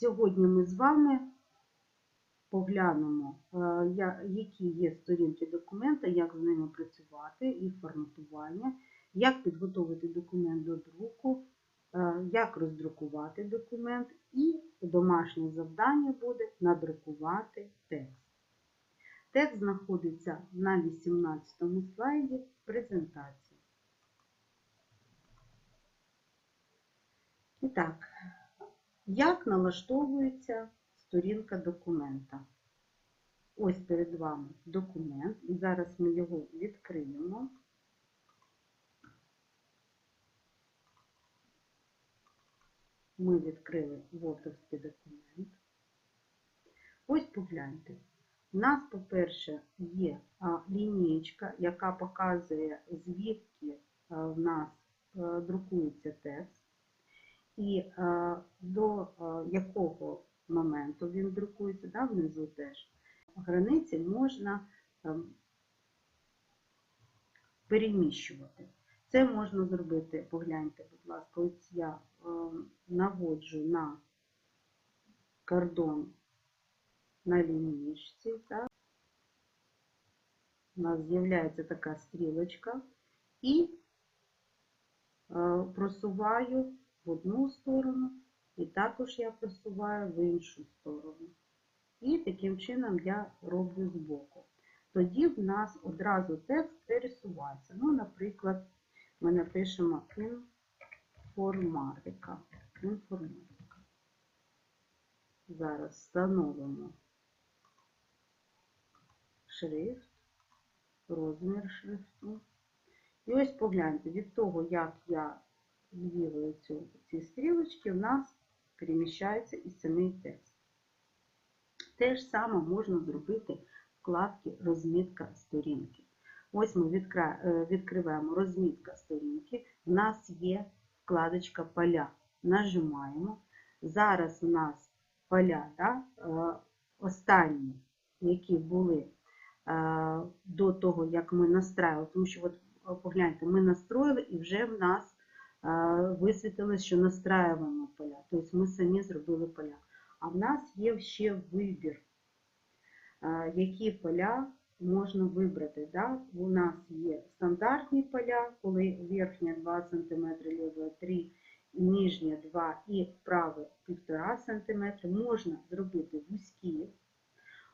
Сьогодні ми з вами поглянемо, е, які є сторінки документа, як з ними працювати, їх форматування, як підготовити документ до друку, е, як роздрукувати документ і домашнє завдання буде надрукувати текст. Текст знаходиться на 18 слайді презентації. І так, як налаштовується сторінка документа? Ось перед вами документ, і зараз ми його відкриємо. Ми відкрили вотовський документ. Ось погляньте. У нас, по-перше, є лінієчка, яка показує, звідки в нас друкується текст, і до якого моменту він друкується, да, внизу теж. Границі можна ем, переміщувати. Це можна зробити, погляньте, будь ласка, ось я ем, наводжу на кордон на лінійці. Так? У нас з'являється така стрілочка і е, просуваю в одну сторону, і також я просуваю в іншу сторону. І таким чином я роблю збоку. Тоді в нас одразу текст пересувається. Ну, наприклад, ми напишемо інформатика. Інформатика. Зараз встановимо шрифт, розмір шрифту. І ось погляньте, від того, як я двігаю цю, ці стрілочки, в нас переміщається і самий текст. Те ж саме можна зробити в вкладці розмітка сторінки. Ось ми е, відкриваємо розмітка сторінки. У нас є вкладочка поля. Нажимаємо. Зараз у нас поля, да, е, останні, які були е, до того, як ми настраювали, тому що от, погляньте, ми настроїли і вже в нас висвітилось, що настраюємо поля. Тобто ми самі зробили поля. А в нас є ще вибір, які поля можна вибрати. У нас є стандартні поля, коли верхня 2 см, ліва 3 нижня 2 і праве 1,5 см. Можна зробити вузькі,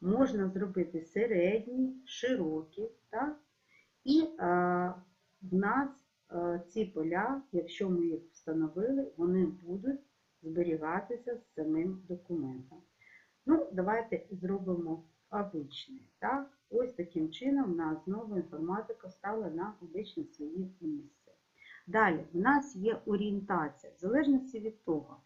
можна зробити середні, широкі. Так? І в нас ці поля, якщо ми їх встановили, вони будуть зберігатися з самим документом. Ну, давайте зробимо обичний. Так? Ось таким чином у нас знову інформатика стала на обичне своє місце. Далі, в нас є орієнтація, в залежності від того,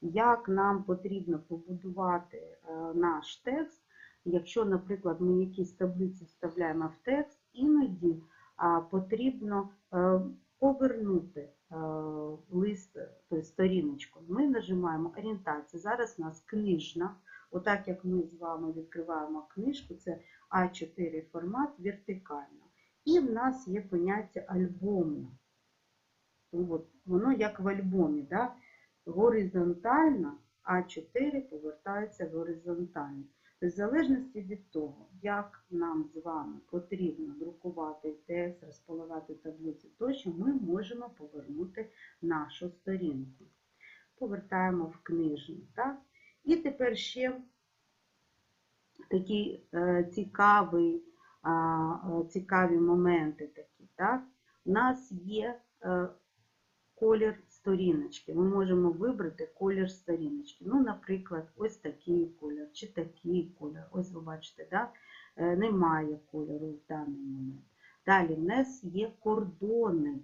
як нам потрібно побудувати е, наш текст. Якщо, наприклад, ми якісь таблиці вставляємо в текст, іноді потрібно е, повернути е, лист, тобто сторіночку. Ми нажимаємо орієнтацію. Зараз у нас книжна. Отак як ми з вами відкриваємо книжку, це А4 формат вертикально. І в нас є поняття альбому. От, воно як в альбомі. Да? Горизонтально А4 повертається горизонтально. В залежності від того, як нам з вами потрібно друкувати текст, розполагати таблиці тощо, ми можемо повернути нашу сторінку. Повертаємо в книжну. Так? І тепер ще такі е, цікаві, е, цікаві моменти такі. Так? У нас є е, колір сторіночки. Ми можемо вибрати колір сторіночки. Ну, наприклад, ось такий колір чи такий колір. Ось ви бачите, да? Е, немає кольору в даний момент. Далі в нас є кордони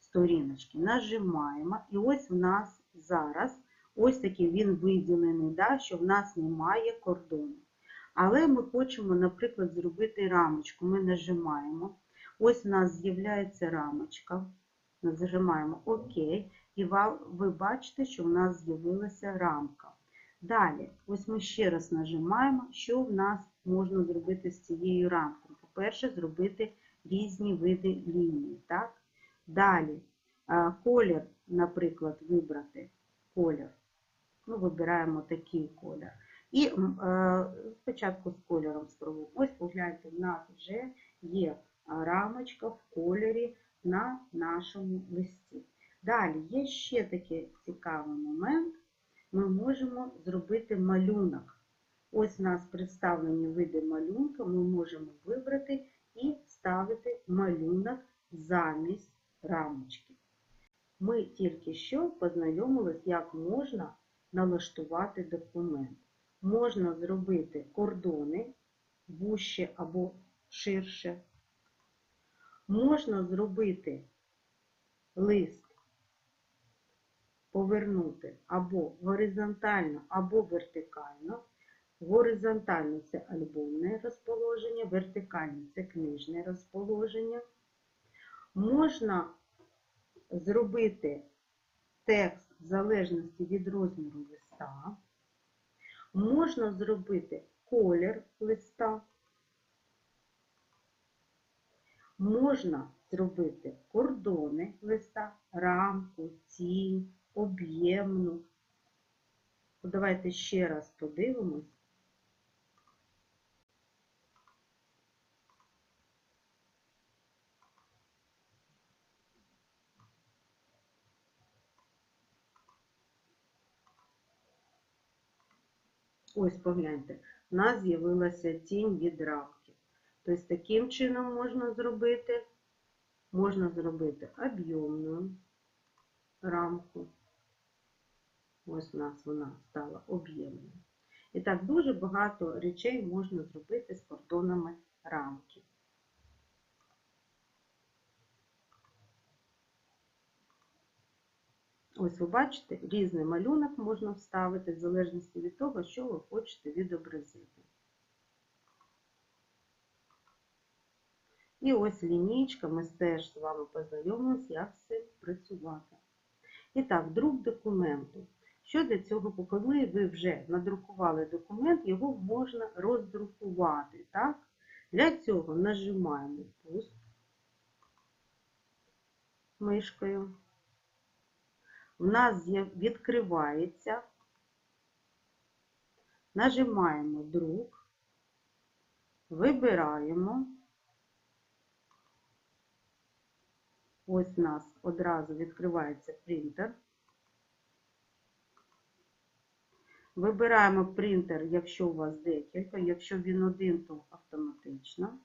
сторіночки. Нажимаємо, і ось в нас зараз ось такий він виділений, да? що в нас немає кордону. Але ми хочемо, наприклад, зробити рамочку. Ми нажимаємо. Ось у нас з'являється рамочка. Нажимаємо ОК, і ви бачите, що в нас з'явилася рамка. Далі, ось ми ще раз нажимаємо, що в нас можна зробити з цією рамкою. По-перше, зробити різні види лінії. Так? Далі, колір, наприклад, вибрати колір Ми вибираємо такий колір. І е, спочатку з кольором спробуємо. Ось погляньте, в нас вже є рамочка в кольорі на нашому листі. Далі є ще такий цікавий момент. Ми можемо зробити малюнок. Ось у нас представлені види малюнка, ми можемо вибрати і ставити малюнок замість рамочки. Ми тільки що познайомились, як можна налаштувати документ. Можна зробити кордони вужче або ширше. Можна зробити лист, повернути або горизонтально, або вертикально. Горизонтально це альбомне розположення, вертикально це книжне розположення. Можна зробити текст в залежності від розміру листа. Можна зробити колір листа. Можна зробити кордони листа, рамку, тінь, об'ємну. Давайте ще раз подивимось. Ось погляньте, у нас з'явилася тінь від рамки. Тобто таким чином можна зробити, можна зробити об'ємну рамку. Ось у нас вона стала об'ємною. І так, дуже багато речей можна зробити з кордонами рамки. Ось ви бачите, різний малюнок можна вставити в залежності від того, що ви хочете відобразити. І ось лінійка, ми теж з вами познайомилися, як цим працювати. І так, друк документу. Що для цього, коли ви вже надрукували документ, його можна роздрукувати. Так? Для цього нажимаємо пуск мишкою. У нас відкривається, нажимаємо друк, вибираємо. Ось у нас одразу відкривається принтер. Вибираємо принтер, якщо у вас декілька, якщо він один, то автоматично.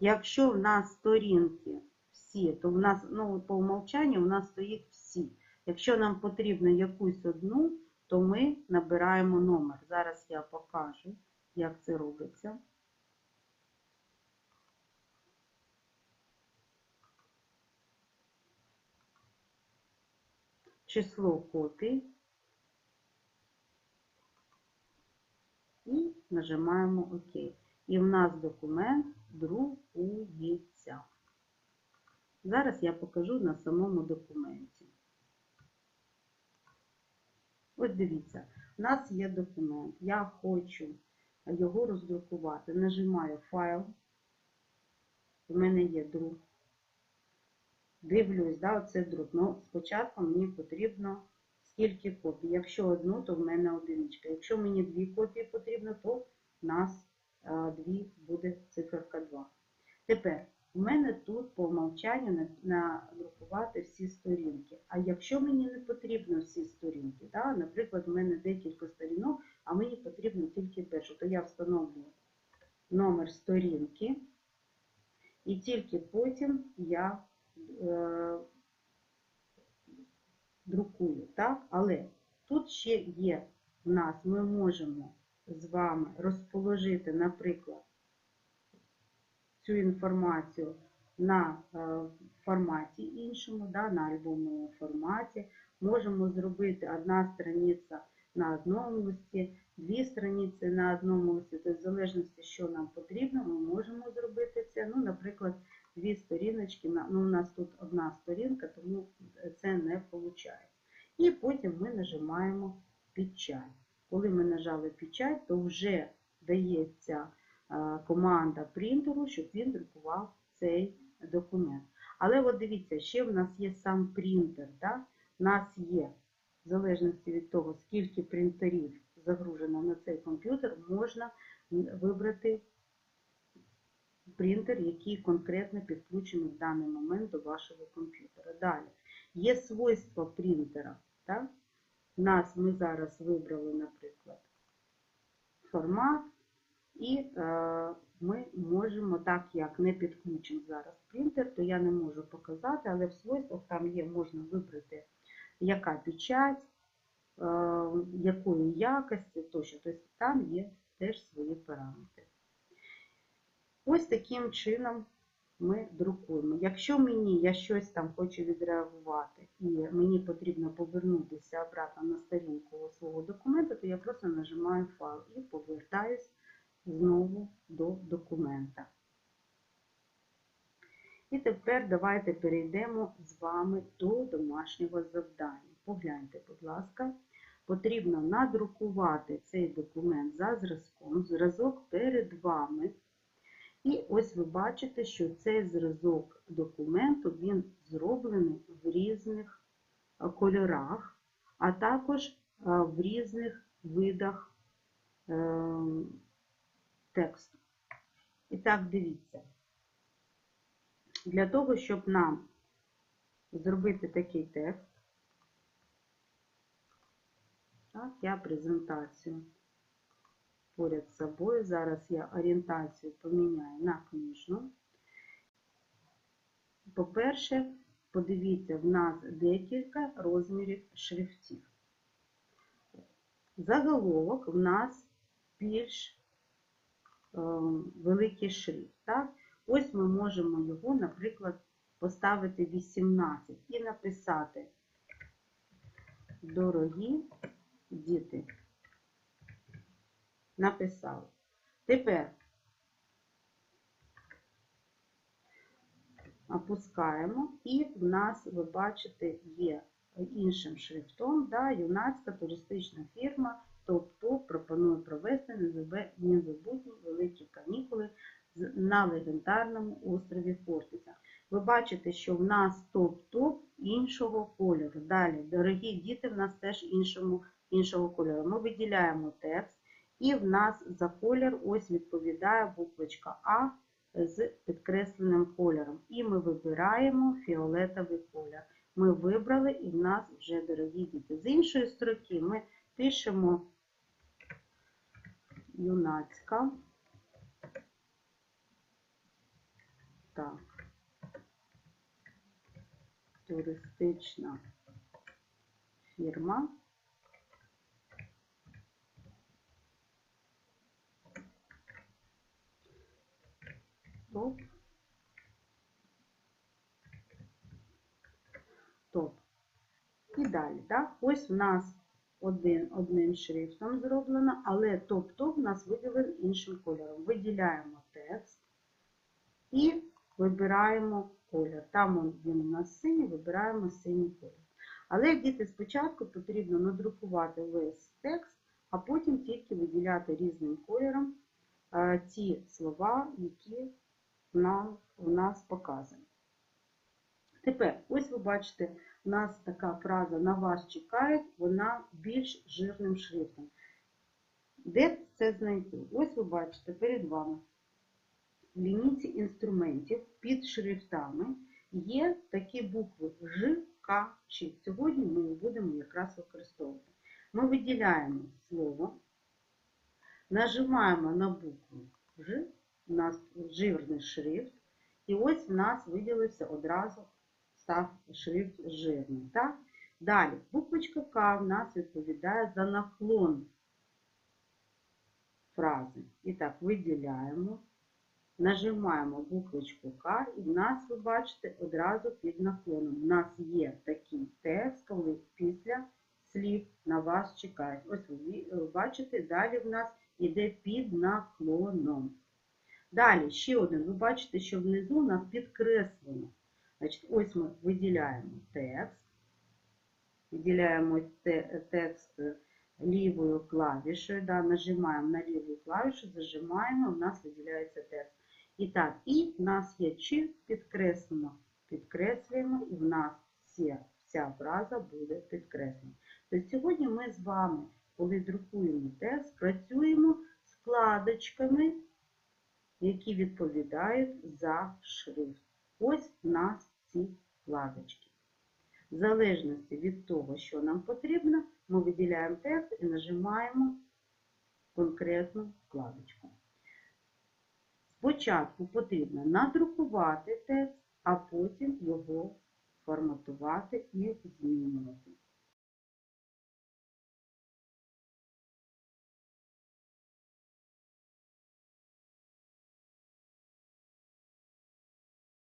Якщо в нас сторінки всі, то в нас, ну, по умовчанню у нас стоїть всі. Якщо нам потрібно якусь одну, то ми набираємо номер. Зараз я покажу, як це робиться. Число копій. І нажимаємо ОК. І в нас документ друкується. Зараз я покажу на самому документі. Ось дивіться, у нас є документ. Я хочу його роздрукувати. Нажимаю файл. У мене є друк. Дивлюсь, да, оце друк. Ну, спочатку мені потрібно скільки копій. Якщо одну, то в мене одиничка. Якщо мені дві копії потрібно, то в нас а, дві буде циферка 2. Тепер у мене тут по умовчанню надрукувати всі сторінки. А якщо мені не потрібно всі сторінки, да, наприклад, у мене декілька сторінок, а мені потрібно тільки першу, то я встановлюю номер сторінки, і тільки потім я е, друкую. Так? Але тут ще є в нас, ми можемо з вами розположити, наприклад, цю інформацію на е, форматі іншому, да, на альбомному форматі. Можемо зробити одна страниця на одному листі, дві страниці на одному листі, тобто в залежності, що нам потрібно, ми можемо зробити це. Ну, Наприклад, дві сторіночки, ну, у нас тут одна сторінка, тому це не виходить. І потім ми нажимаємо печать. Коли ми нажали печать, то вже дається команда принтеру, щоб він друкував цей документ. Але от дивіться, ще в нас є сам принтер. Да? У нас є, в залежності від того, скільки принтерів загружено на цей комп'ютер, можна вибрати принтер, який конкретно підключений в даний момент до вашого комп'ютера. Далі, є свойства принтера. Так? Нас ми зараз вибрали, наприклад, формат, і е, ми можемо, так як не підключений зараз принтер, то я не можу показати, але в свойствах там є, можна вибрати, яка печать, е, якої якості, тощо. Тобто там є теж свої параметри. Ось таким чином ми друкуємо. Якщо мені я щось там хочу відреагувати і мені потрібно повернутися обратно на сторінку свого документу, то я просто нажимаю файл і повертаюсь знову до документа. І тепер давайте перейдемо з вами до домашнього завдання. Погляньте, будь ласка, потрібно надрукувати цей документ за зразком, зразок перед вами. І ось ви бачите, що цей зразок документу він зроблений в різних кольорах, а також в різних видах ем, тексту. І так, дивіться. Для того, щоб нам зробити такий текст, так, я презентацію поряд з собою. Зараз я орієнтацію поміняю на книжну. По-перше, подивіться, в нас декілька розмірів шрифтів. Заголовок в нас більш е, великий шрифт. Так? Ось ми можемо його, наприклад, поставити 18 і написати Дорогі діти написали. Тепер опускаємо, і в нас, ви бачите, є іншим шрифтом, да, юнацька туристична фірма ТОП-ТОП пропонує провести незабутні великі канікули на легендарному острові Хортиця. Ви бачите, що в нас топ-топ іншого кольору. Далі, дорогі діти, в нас теж іншому, іншого кольору. Ми виділяємо текст. І в нас за колір ось відповідає буквочка А з підкресленим кольором. І ми вибираємо фіолетовий колір. Ми вибрали і в нас вже дорогі діти. З іншої строки ми пишемо юнацька. Так. Туристична фірма. Топ. Топ. І далі, так? Ось в нас один, одним шрифтом зроблено, але топ-топ у нас виділений іншим кольором. Виділяємо текст і вибираємо колір. Там він у нас синій, вибираємо синій колір. Але діти спочатку потрібно надрукувати весь текст, а потім тільки виділяти різним кольором ті слова, які нам, у нас показані. Тепер, ось ви бачите, у нас така фраза на вас чекають, вона більш жирним шрифтом. Де це знайти? Ось ви бачите перед вами в лінійці інструментів під шрифтами є такі букви Ж, К, Ч. Сьогодні ми їх будемо якраз використовувати. Ми виділяємо слово, нажимаємо на букву Ж у нас жирний шрифт. І ось в нас виділився одразу став шрифт жирний. Так? Далі, буквочка К в нас відповідає за наклон фрази. І так, виділяємо, нажимаємо буквочку К, і в нас, ви бачите, одразу під наклоном. У нас є такий текст, коли після слів на вас чекають. Ось ви бачите, далі в нас йде під наклоном. Далі, ще один. Ви бачите, що внизу у нас підкреслено. Значить, Ось ми виділяємо текст. Виділяємо текст лівою клавішою, да, нажимаємо на ліву клавішу, зажимаємо, у нас виділяється текст. І так, і в нас є чи підкреслено підкреслюємо, і в нас вся, вся фраза буде підкреслена. Тобто сьогодні ми з вами, коли друкуємо текст, працюємо з вкладочками, які відповідають за шрифт. Ось у нас ці вкладочки. В залежності від того, що нам потрібно, ми виділяємо текст і нажимаємо конкретну вкладочку. Спочатку потрібно надрукувати текст, а потім його форматувати і змінювати.